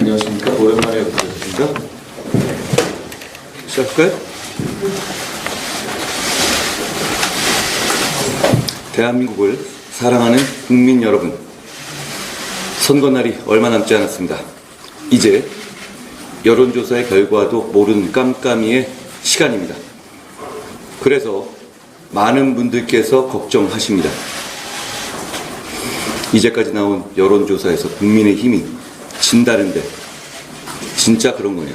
안녕하십니까. 오랜만에 뵙겠습니다. 시작할까요? 대한민국을 사랑하는 국민 여러분, 선거날이 얼마 남지 않았습니다. 이제 여론조사의 결과도 모르는 깜깜이의 시간입니다. 그래서 많은 분들께서 걱정하십니다. 이제까지 나온 여론조사에서 국민의 힘이 진다는데 진짜 그런 거냐?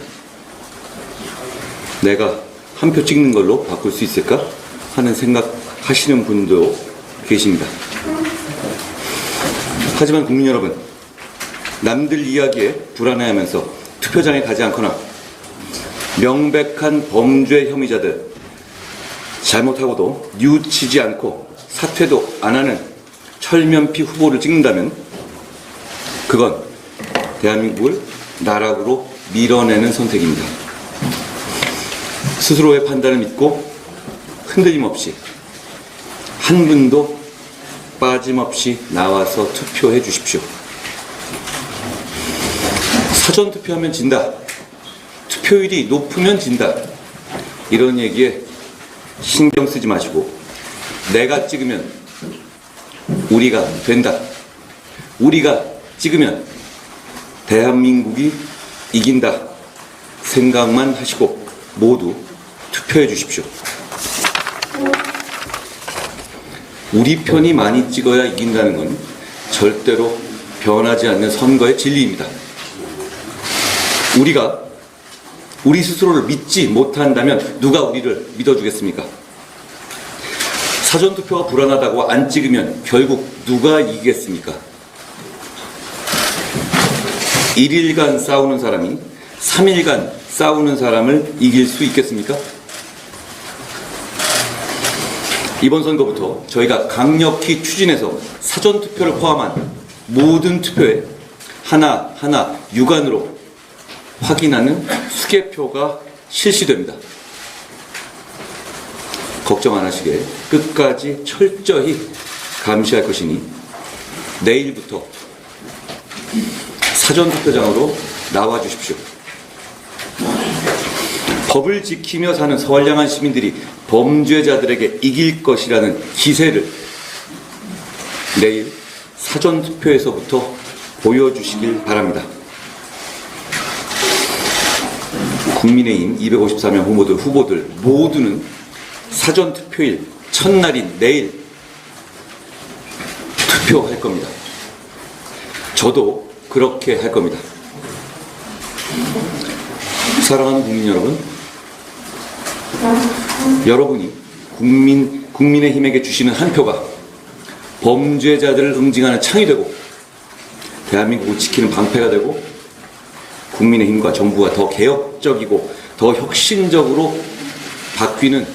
내가 한 표 찍는 걸로 바꿀 수 있을까? 하는 생각 하시는 분도 계십니다. 하지만 국민 여러분, 남들 이야기에 불안해하면서 투표장에 가지 않거나 명백한 범죄 혐의자들 잘못하고도 뉘우치지 않고 사퇴도 안 하는 철면피 후보를 찍는다면 그건 대한민국을 나락으로 밀어내는 선택입니다. 스스로의 판단을 믿고 흔들림 없이 한 분도 빠짐없이 나와서 투표해 주십시오. 사전 투표하면 진다. 투표율이 높으면 진다. 이런 얘기에 신경 쓰지 마시고 내가 찍으면 우리가 된다. 우리가 찍으면 대한민국이 이긴다. 생각만 하시고 모두 투표해 주십시오. 우리 편이 많이 찍어야 이긴다는 건 절대로 변하지 않는 선거의 진리입니다. 우리가 우리 스스로를 믿지 못한다면 누가 우리를 믿어주겠습니까? 사전투표가 불안하다고 안 찍으면 결국 누가 이기겠습니까? 1일간 싸우는 사람이 3일간 싸우는 사람을 이길 수 있겠습니까? 이번 선거부터 저희가 강력히 추진해서 사전 투표를 포함한 모든 투표에 하나 하나 육안으로 확인하는 수개표가 실시됩니다. 걱정 안 하시게 끝까지 철저히 감시할 것이니 내일부터 사전 투표장으로 나와 주십시오. 법을 지키며 사는 선량한 시민들이 범죄자들에게 이길 것이라는 기세를 내일 사전 투표에서부터 보여주시길 바랍니다. 국민의힘 254명 후보들, 후보들 모두는 사전 투표일 첫날인 내일 투표할 겁니다. 저도 그렇게 할 겁니다. 사랑하는 국민 여러분, 여러분이 국민, 국민의 힘에게 주시는 한 표가 범죄자들을 응징하는 창이 되고 대한민국을 지키는 방패가 되고 국민의 힘과 정부가 더 개혁적이고 더 혁신적으로 바뀌는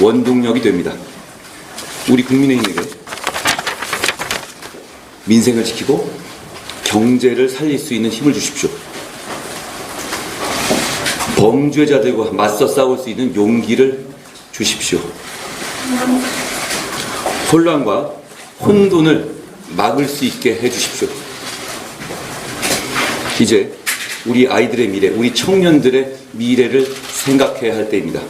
원동력이 됩니다. 우리 국민의힘에게 민생을 지키고 경제를 살릴 수 있는 힘을 주십시오. 범죄자들과 맞서 싸울 수 있는 용기를 주십시오. 혼란과 혼돈을 막을 수 있게 해 주십시오. 이제 우리 아이들의 미래, 우리 청년들의 미래를 생각해야 할 때입니다.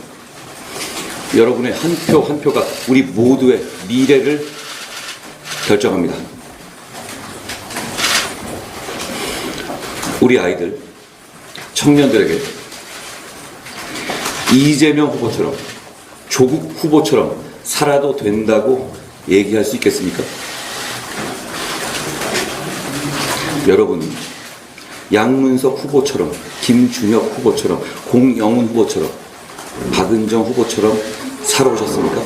여러분의 한 표한 표가 우리 모두의 미래를 결정합니다. 우리 아이들, 청년들에게 이재명 후보처럼 조국 후보처럼 살아도 된다고 얘기할 수 있겠습니까? 여러분, 양문석 후보처럼, 김준혁 후보처럼, 공영훈 후보처럼, 박은정 후보처럼 살아오셨습니까?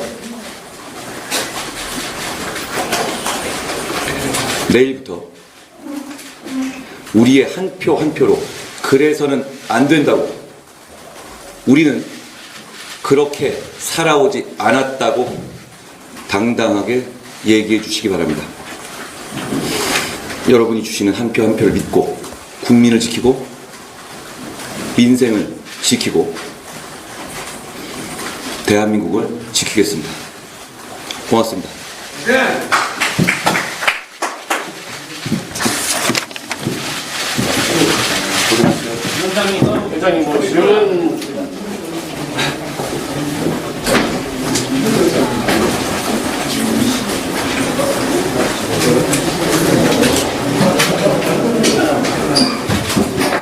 내일부터 우리의 한표한 표로 그래서는 안 된다고 우리는 그렇게 살아오지 않았다고 당당하게 얘기해 주시기 바랍니다. 여러분이 주시는 한 표한 표를 믿고 국민을 지키고 민생을 지키고 대한민국을 지키겠습니다. 고맙습니다. 위 원장